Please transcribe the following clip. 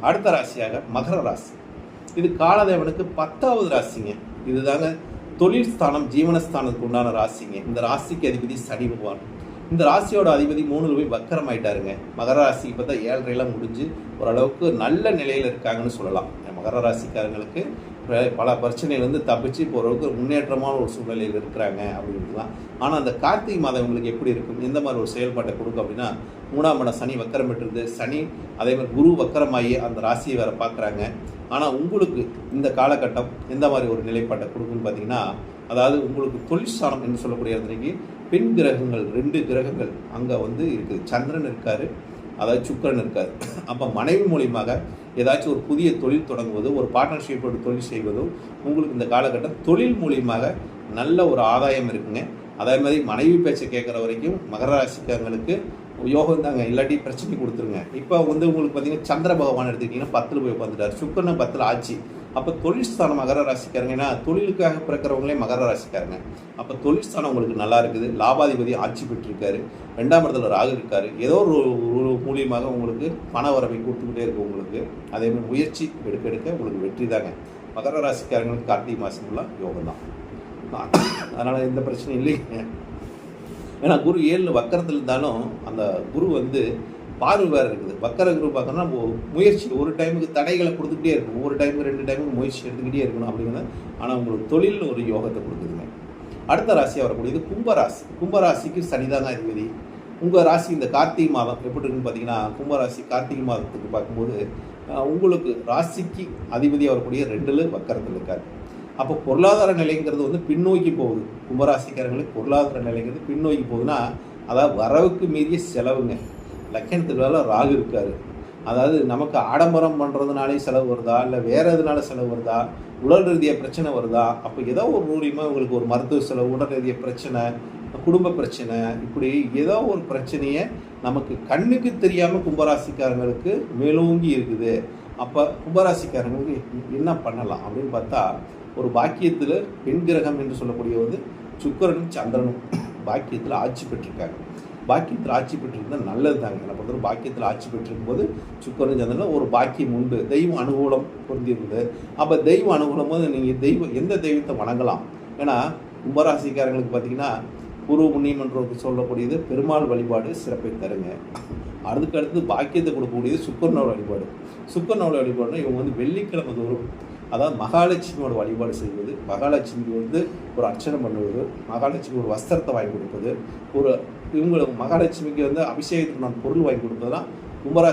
அடுத்த ராசியாக மகர ராசி. இது காலதேவனுக்கு பத்தாவது ராசிங்க. இதுதாங்க தொழில் ஸ்தானம் ஜீவனஸ்தானத்துக்கு உண்டான ராசிங்க. இந்த ராசிக்கு அதிபதி சனி பகவான். இந்த ராசியோட அதிபதி மூணு போய் வக்கரம் ஆயிட்டாருங்க மகர ராசிக்கு பார்த்தா ஏழரை முடிஞ்சு ஓரளவுக்கு நல்ல நிலையில் இருக்காங்கன்னு சொல்லலாம். மகர ராசிக்காரங்களுக்கு பல பிரச்சனையிலேருந்து தப்பிச்சு இப்போ ஓரளவுக்கு முன்னேற்றமான ஒரு சூழ்நிலையில் இருக்கிறாங்க அப்படின்ட்டுலாம் ஆனால் அந்த கார்த்திகை மாதம் உங்களுக்கு எப்படி இருக்கும்? எந்த மாதிரி ஒரு செயல்பாட்டை கொடுக்கும் அப்படின்னா மூணாம் இடம் சனி வக்கரம் பெற்றிருது சனி அதே மாதிரி குரு வக்கரமாகி அந்த ராசியை வேறு பார்க்குறாங்க. ஆனால் உங்களுக்கு இந்த காலகட்டம் எந்த மாதிரி ஒரு நிலைப்பாட்டை கொடுக்குன்னு பார்த்தீங்கன்னா அதாவது உங்களுக்கு தொழிற்சாலம் என்று சொல்லக்கூடிய இடத்துலைக்கு பெண் கிரகங்கள் ரெண்டு கிரகங்கள் அங்கே வந்து இருக்குது. சந்திரன் இருக்காரு அதாவது சுக்கிரன் இருக்கார். அப்போ மனைவி மூலியமாக ஏதாச்சும் ஒரு புதிய தொழில் தொடங்குவதோ ஒரு பார்ட்னர்ஷிப்போடு தொழில் செய்வதோ உங்களுக்கு இந்த காலகட்டம் தொழில் மூலியமாக நல்ல ஒரு ஆதாயம் இருக்குங்க. அதே மாதிரி மனைவி பேச்சை கேட்குற வரைக்கும் மகர ராசிக்காரங்களுக்கு யோகம் தாங்க. இல்லாட்டி பிரச்சனை கொடுத்துருங்க. இப்போ வந்து உங்களுக்கு பார்த்தீங்கன்னா சந்திர பகவான் எடுத்துக்கிட்டிங்கன்னா பத்தில் போய் உட்காந்துட்டார் சுக்கரன் பத்தில் ஆச்சு அப்போ தொழில்ஸ்தானம் மகர ராசிக்காரங்க. ஏன்னா தொழிலுக்காக பிறக்கிறவங்களே மகர ராசிக்காரங்க. அப்போ தொழில்ஸ்தானம் உங்களுக்கு நல்லா இருக்குது. லாபாதிபதி ஆட்சி பெற்றிருக்காரு. ரெண்டாம் இடத்துல ராகு இருக்காரு. ஏதோ ஒரு மூலியமாக உங்களுக்கு பண வரவை கொடுத்துக்கிட்டே இருக்கும் உங்களுக்கு. அதே மாதிரி முயற்சி எடுக்க எடுக்க உங்களுக்கு வெற்றி தாங்க. மகர ராசிக்காரங்களுக்கு கார்த்திகை மாதம் ஃபுல்லாக யோகம் தான். அதனால் எந்த பிரச்சனையும் இல்லைங்க. ஏன்னா குரு ஏழில் வக்கரத்தில் இருந்தாலும் அந்த குரு வந்து பார்வை வேறு இருக்குது. வக்கர குரு பார்த்தோம்னா முயற்சி. ஒரு டைமுக்கு தடைகளை கொடுத்துக்கிட்டே இருக்கும் ஒரு டைமுக்கு ரெண்டு டைமுக்கு முயற்சி எடுத்துக்கிட்டே இருக்கணும் அப்படிங்கிறது ஆனால் உங்களுக்கு தொழில் ஒரு யோகத்தை கொடுக்குதுங்க. அடுத்த ராசியாக வரக்கூடியது கும்பராசி. கும்பராசிக்கு சனிதாங்க அதிபதி. உங்கள் ராசி இந்த கார்த்திகை மாதம் எப்படி இருக்குன்னு பார்த்தீங்கன்னா கும்பராசி கார்த்திகை மாதத்துக்கு பார்க்கும்போது உங்களுக்கு ராசிக்கு அதிபதியாக வரக்கூடிய ரெண்டில் வக்கரத்தில் இருக்காரு. அப்போ பொருளாதார நிலைங்கிறது வந்து பின்னோக்கி போகுது. கும்பராசிக்காரங்களுக்கு பொருளாதார நிலைங்கிறது பின்னோக்கி போகுதுன்னா அதாவது வரவுக்கு மீறிய செலவுங்க. லக்கணத்துக்கு வேலை ராகு இருக்காரு. அதாவது நமக்கு ஆடம்பரம் பண்ணுறதுனாலே செலவு வருதா? இல்லை வேறு எதுனால செலவு வருதா? உடல் ரீதியாக பிரச்சனை வருதா? அப்போ ஏதோ ஒரு மூலியமாக உங்களுக்கு ஒரு மருத்துவ செலவு உடல் ரீதியாக பிரச்சனை குடும்ப பிரச்சனை இப்படி ஏதோ ஒரு பிரச்சனையை நமக்கு கண்ணுக்கு தெரியாமல் கும்பராசிக்காரங்களுக்கு மேலோங்கி இருக்குது. அப்போ கும்பராசிக்காரங்களுக்கு என்ன பண்ணலாம் அப்படின்னு பார்த்தா ஒரு பாக்கியத்தில் பெண் கிரகம் என்று சொல்லக்கூடிய வந்து சுக்கரனும் சந்திரனும் பாக்கியத்தில் ஆட்சி பெற்றிருக்காங்க. பாக்கியத்தில் ஆட்சி பெற்றிருந்தால் நல்லது தாங்க என்ன பொறுத்தவரை பாக்கியத்தில் ஆட்சி பெற்றிருக்கும் போது சுக்கரன் சந்திரனும் ஒரு பாக்கியம் உண்டு. தெய்வ அனுகூலம் பொருந்திருந்தது அப்போ தெய்வ அனுகூலம் போது நீங்கள் தெய்வம் எந்த தெய்வத்தை வணங்கலாம்? ஏன்னா கும்பராசிக்காரங்களுக்கு பார்த்தீங்கன்னா பூர்வ புண்ணியம் என்று சொல்லக்கூடியது பெருமாள் வழிபாடு சிறப்பை தருங்க. அதுக்கு அடுத்து பாக்கியத்தை கொடுக்கக்கூடியது சுக்கரனோட வழிபாடு. சுக்கரனோட வழிபாடுனா இவங்க வந்து வெள்ளிக்கிழமை தோறும் அதாவது மகாலட்சுமியோட வழிபாடு செய்வது மகாலட்சுமிக்கு வந்து ஒரு அர்ச்சனை பண்ணுவது மகாலட்சுமி ஒரு வஸ்திரத்தை வாங்கி கொடுப்பது ஒரு இவங்களுக்கு மகாலட்சுமிக்கு வந்து அபிஷேகத்துக்கு நான் பொருள் வாங்கி கொடுப்பதுலாம் கும்பராசி